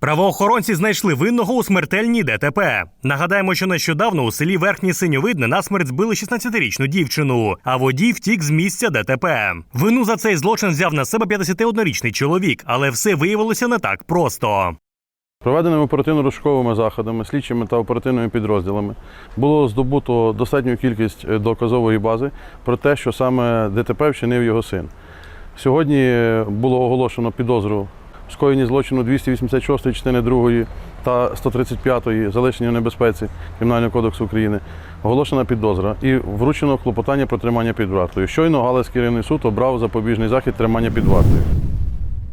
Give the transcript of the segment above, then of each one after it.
Правоохоронці знайшли винного у смертельній ДТП. Нагадаємо, що нещодавно у селі Верхнє Синьовидне насмерть збили 16-річну дівчину, а водій втік з місця ДТП. Вину за цей злочин взяв на себе 51-річний чоловік, але все виявилося не так просто. Проведеними оперативно-розшуковими заходами, слідчими та оперативними підрозділами було здобуто достатню кількість е, доказової бази про те, що саме ДТП вчинив його син. Сьогодні е, було оголошено підозру скоєнні злочину 286 частини 2 та 135 залишення в небезпеці Кримінального кодексу України. Оголошена підозра і вручено клопотання про тримання під вартою. Щойно Галицький районний суд обрав запобіжний захід тримання під вартою.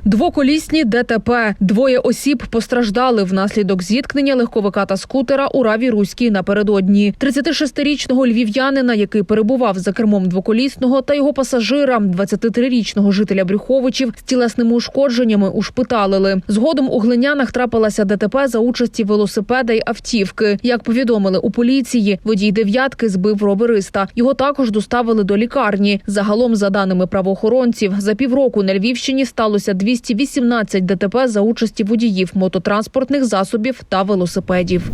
Двоколісні ДТП. Двоє осіб постраждали внаслідок зіткнення легковика та скутера у Раві Руській напередодні. 36-річного львів'янина, який перебував за кермом двоколісного, та його пасажира, 23-річного жителя Брюховичів, з тілесними ушкодженнями ушпиталили. Згодом у глинянах трапилася ДТП за участі велосипеда й автівки. Як повідомили у поліції, водій дев'ятки збив робериста. Його також доставили до лікарні. Загалом, за даними правоохоронців, за півроку на Львівщині сталося 218 ДТП за участі водіїв мототранспортних засобів та велосипедів.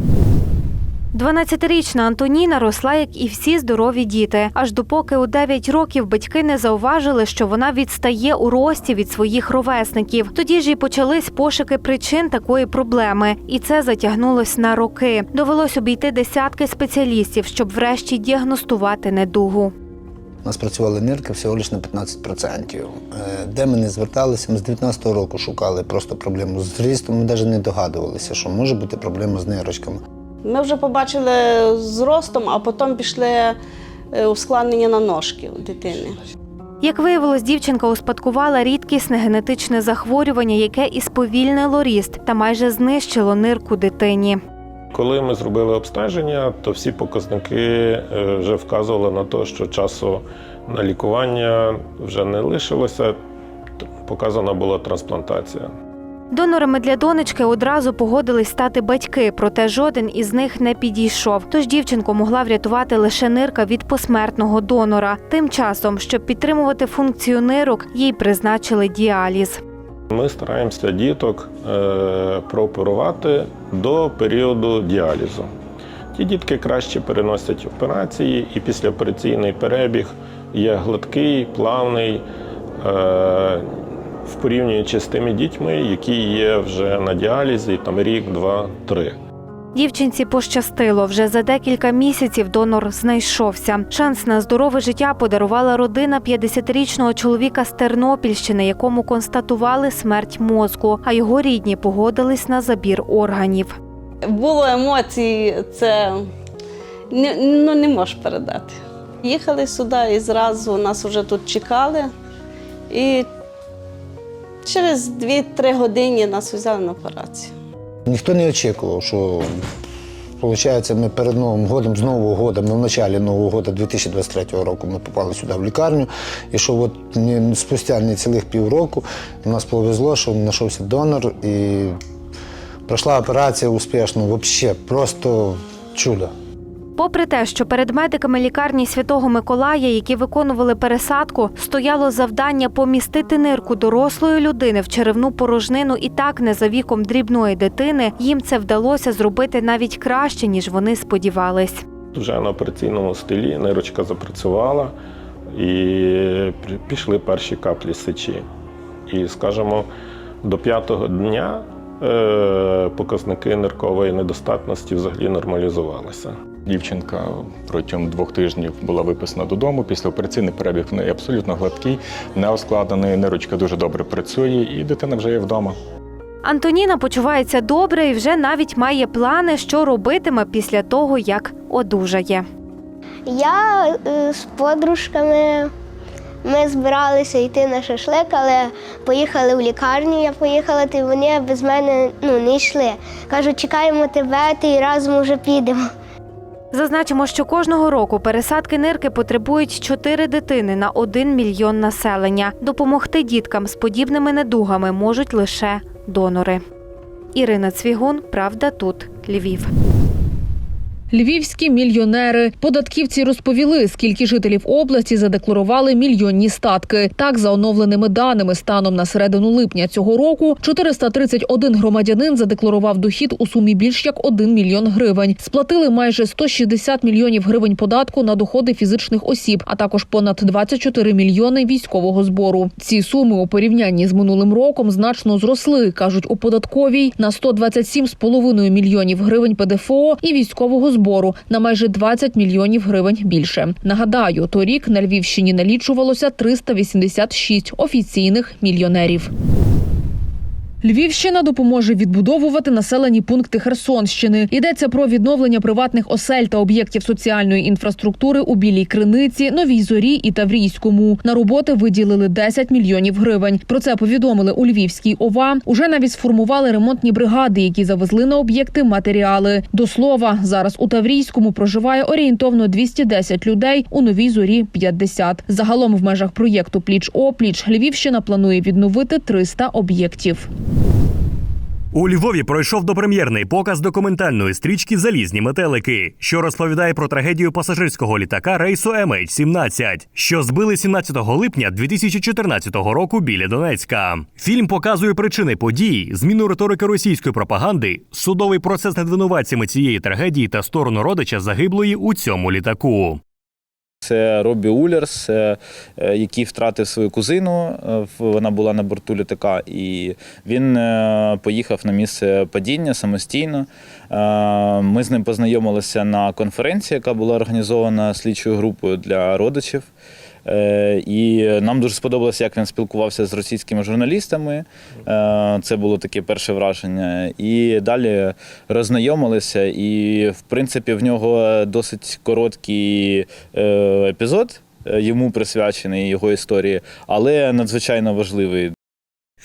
12-річна Антоніна росла, як і всі здорові діти. Аж допоки у 9 років батьки не зауважили, що вона відстає у рості від своїх ровесників. Тоді ж і почались пошуки причин такої проблеми, і це затягнулось на роки. Довелось обійти десятки спеціалістів, щоб врешті діагностувати недугу. У нас працювали нирки всього лише на 15%. Е, Де ми не зверталися, ми з 19-го року шукали просто проблему з зрістом. Ми навіть не догадувалися, що може бути проблема з нирочками. Ми вже побачили з ростом, а потім пішли е, ускладнення на ножки у дитини. Як виявилось, дівчинка успадкувала рідкісне генетичне захворювання, яке і сповільнило ріст та майже знищило нирку дитині. Коли ми зробили обстеження, то всі показники е, вже вказували на те, що часу на лікування вже не лишилося. Показана була трансплантація. Донорами для донечки одразу погодились стати батьки, проте жоден із них не підійшов. Тож дівчинку могла врятувати лише нирка від посмертного донора. Тим часом, щоб підтримувати функцію нирок, їй призначили діаліз. Ми стараємося діток е, прооперувати до періоду діалізу. Ті дітки краще переносять операції, і післяопераційний перебіг є гладкий, плавний, е, в порівнюючи з тими дітьми, які є вже на діалізі, там рік, два, три. Дівчинці пощастило. Вже за декілька місяців донор знайшовся. Шанс на здорове життя подарувала родина 50-річного чоловіка з Тернопільщини, якому констатували смерть мозку, а його рідні погодились на забір органів. Було емоції, це не, ну, не можеш передати. Їхали сюди і зразу нас вже тут чекали. І через 2-3 години нас взяли на операцію. Ніхто не очікував, що виходить, ми перед Новим годом, з Нового года, ми в началі Нового року 2023 року ми попали сюди в лікарню. І що от не, спустя не цілих півроку нас повезло, що знайшовся донор і пройшла операція успішно, взагалі, просто чудо. Попри те, що перед медиками лікарні Святого Миколая, які виконували пересадку, стояло завдання помістити нирку дорослої людини в черевну порожнину і так не за віком дрібної дитини, їм це вдалося зробити навіть краще, ніж вони сподівались. Вже на операційному столі нирочка запрацювала і пішли перші каплі сечі. І, скажімо, до п'ятого дня показники ниркової недостатності взагалі нормалізувалися. Дівчинка протягом двох тижнів була виписана додому. Післяопераційний перебіг в неї абсолютно гладкий, не оскладений. Нирочка дуже добре працює, і дитина вже є вдома. Антоніна почувається добре і вже навіть має плани, що робитиме після того, як одужає. Я е, з подружками. Ми збиралися йти на шашлик, але поїхали в лікарню. Я поїхала, то вони без мене ну, не йшли. Кажуть, чекаємо тебе, ти і разом уже підемо. Зазначимо, що кожного року пересадки нирки потребують 4 дитини на 1 мільйон населення. Допомогти діткам з подібними недугами можуть лише донори. Ірина Цвігун, Правда тут, Львів. Львівські мільйонери. Податківці розповіли, скільки жителів області задекларували мільйонні статки. Так, за оновленими даними, станом на середину липня цього року 431 громадянин задекларував дохід у сумі більш як 1 мільйон гривень. Сплатили майже 160 мільйонів гривень податку на доходи фізичних осіб, а також понад 24 мільйони військового збору. Ці суми у порівнянні з минулим роком значно зросли, кажуть у податковій на 127,5 мільйонів гривень ПДФО і військового збору на майже 20 мільйонів гривень більше. Нагадаю, торік на Львівщині налічувалося 386 офіційних мільйонерів. Львівщина допоможе відбудовувати населені пункти Херсонщини. Йдеться про відновлення приватних осель та об'єктів соціальної інфраструктури у Білій Криниці, Новій Зорі і Таврійському. На роботи виділили 10 мільйонів гривень. Про це повідомили у Львівській ОВА. Уже навіть сформували ремонтні бригади, які завезли на об'єкти матеріали. До слова, зараз у Таврійському проживає орієнтовно 210 людей, у Новій Зорі 50. Загалом в межах проєкту Пліч опліч Львівщина планує відновити 300 об'єктів. У Львові пройшов допрем'єрний показ документальної стрічки Залізні метелики, що розповідає про трагедію пасажирського літака рейсу MH17, що збили 17 липня 2014 року біля Донецька. Фільм показує причини подій, зміну риторики російської пропаганди, судовий процес над винуватцями цієї трагедії та сторону родича загиблої у цьому літаку. Це Робі Улерс, е, е, який втратив свою кузину. е, Вона була на борту літака, і він поїхав на місце падіння самостійно. Ми з ним познайомилися на конференції, яка була організована слідчою групою для родичів. Е, І нам дуже сподобалося, як він спілкувався з російськими журналістами. Е, Це було таке перше враження. І далі роззнайомилися. І, в принципі, в нього досить короткий е, епізод, йому присвячений його історії, але надзвичайно важливий.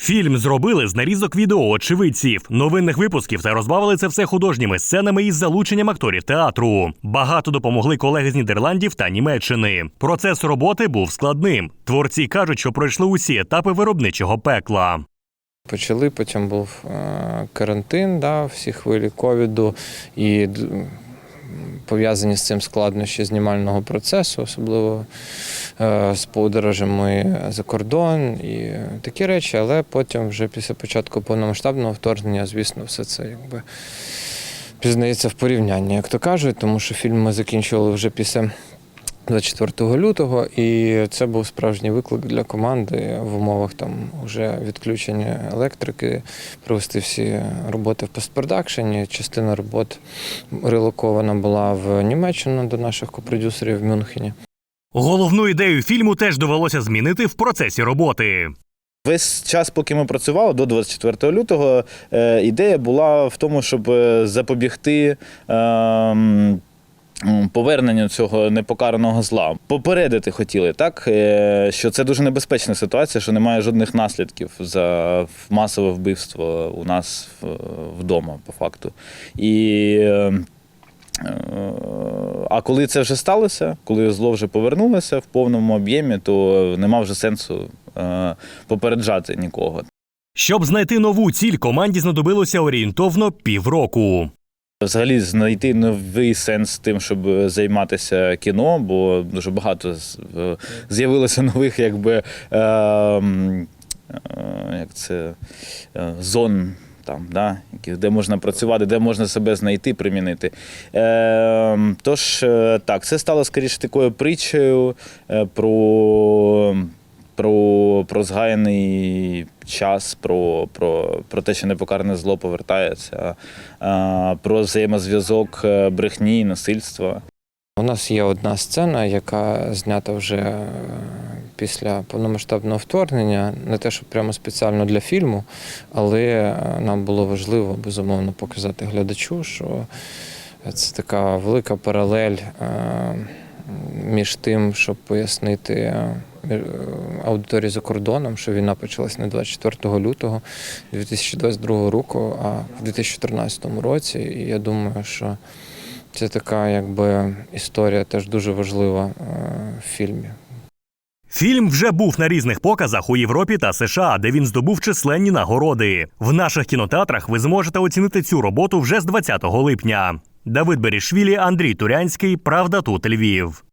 Фільм зробили з нарізок відео очевидців, новинних випусків та розбавили це все художніми сценами із залученням акторів театру. Багато допомогли колеги з Нідерландів та Німеччини. Процес роботи був складним. Творці кажуть, що пройшли усі етапи виробничого пекла. Почали, потім був е, карантин, да, всі хвилі ковіду і пов'язані з цим складнощі знімального процесу, особливо е, з подорожами за кордон і такі речі, але потім, вже після початку повномасштабного вторгнення, звісно, все це якби пізнається в порівнянні, як то кажуть, тому що фільм ми закінчували вже після 24 лютого, і це був справжній виклик для команди в умовах там вже відключення електрики, провести всі роботи в постпродакшені. Частина робот релокована була в Німеччину до наших копродюсерів в Мюнхені. Головну ідею фільму теж довелося змінити в процесі роботи. Весь час, поки ми працювали до 24 лютого, е, ідея була в тому, щоб е, запобігти. М, Поверненню цього непокараного зла попередити хотіли, так е, що це дуже небезпечна ситуація, що немає жодних наслідків за масове вбивство у нас вдома, по факту. І е, Е, А коли це вже сталося, коли зло вже повернулося в повному об'ємі, то нема вже сенсу е, попереджати нікого. Щоб знайти нову ціль, команді знадобилося орієнтовно півроку. Взагалі знайти новий сенс тим, щоб займатися кіно, бо дуже багато е, з'явилося нових, якби е, е, як це, е, зон. Там, да, де можна працювати, де можна себе знайти, примінити. Е, тож, е, так, це стало скоріше такою притчею е, про, про, про згаяний час, про, про, про те, що непокарне зло повертається, про взаємозв'язок е, брехні і насильства. У нас є одна сцена, яка знята вже е, після повномасштабного вторгнення, не те, що прямо спеціально для фільму, але е, нам було важливо безумовно показати глядачу, що це така велика паралель між тим, щоб пояснити аудиторії за кордоном, що війна почалась не 24 лютого 2022 року, а в 2014 році. І я думаю, що це така якби історія теж дуже важлива е, в фільмі. Фільм вже був на різних показах у Європі та США, де він здобув численні нагороди. В наших кінотеатрах ви зможете оцінити цю роботу вже з 20 липня. Давид Берішвілі, Андрій Турянський. Правда тут Львів.